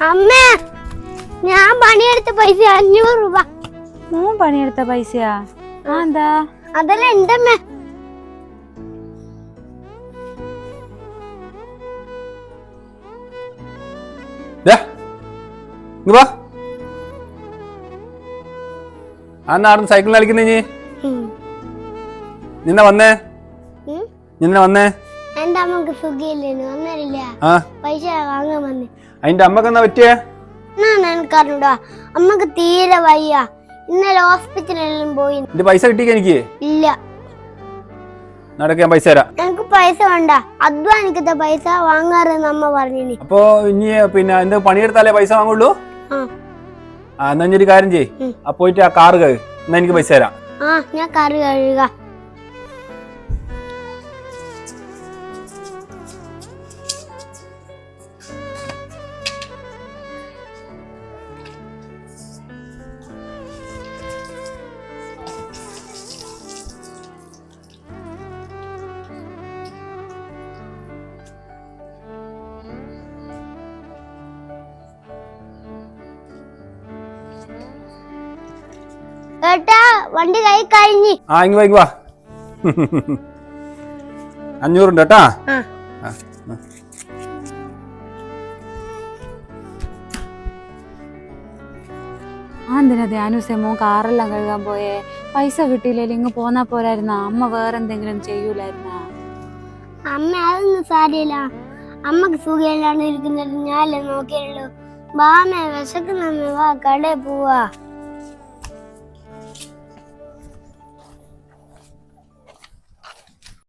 അമ്മേ ഞാൻ പണിയെടുത്ത പൈസ അഞ്ഞൂറ് രൂപ. മോൻ പണിയെടുത്ത പൈസയാ? ആ എന്താ? അതെല്ലാം ഉണ്ടമ്മേ ദേ, ഇങ്ങ് വാ. അന്ന് ആടുന്ന് സൈക്കിളിൽ കളിക്കുന്ന നീ? നിന്നെ വന്നേ? നിന്നെ വന്നേ? എന്താ നമുക്ക് സുഖയില്ലേനു വന്നില്ല. ആ. പൈസ വാങ്ങാൻ വന്ന്. അതിന്റെ അമ്മയ്ക്ക് എന്നാ പറ്റിയേ? എനിക്കറിഞ്ഞൂടാ. അമ്മയ്ക്ക് തീരെ വയ്യ. ഇന്നലെ ഹോസ്പിറ്റലിലും പോയി. എന്റെ പൈസ കിട്ടിക്ക എനിക്ക്? ഇല്ല. നടക്ക് ഞാൻ പൈസ തരാം. എനിക്ക് പൈസ വേണ്ട. അധ്വാനിക്കത്തെ പൈസ വാങ്ങാറെന്ന് അമ്മ പറഞ്ഞിനി. അപ്പോ ഇനി പിന്നെ എന്ത് പണിയെടുത്താലേ പൈസ വാങ്ങുള്ളൂ? ആ. എന്നാ ഒരു കാര്യം ചെയ്യ്. ആ പോയിട്ട് ആ കാറ് കഴുക്. എന്നാ എനിക്ക് പൈസ തരാം. ആ ഞാൻ കാറ് കഴുകുക ഏട്ടാ വണ്ടി കൈ കഴിഞ്ഞു ആ ഇങ്ങ് വാ വാ. അഞ്ഞൂറുണ്ട് കേട്ടാ. എന്തിനാ ധ്യാനുസേ മോൻ കാറെല്ലാം കഴുകാൻ പോയേ? പൈസ കിട്ടിയില്ലേ ഇങ്ങ് പോന്നാ പോരായിരുന്ന? അമ്മ വേറെന്തെങ്കിലും ചെയ്യൂലായിരുന്ന? അമ്മ അതൊന്നും സാരിയില്ല അമ്മയ്ക്ക് സുഖമില്ലാണ്ട് ഇരിക്കുന്നത് ഞാനല്ലേ നോക്കിയുള്ളൂ. വാമേ വിശക്കുന്ന വാ കടയിൽ പോവാ.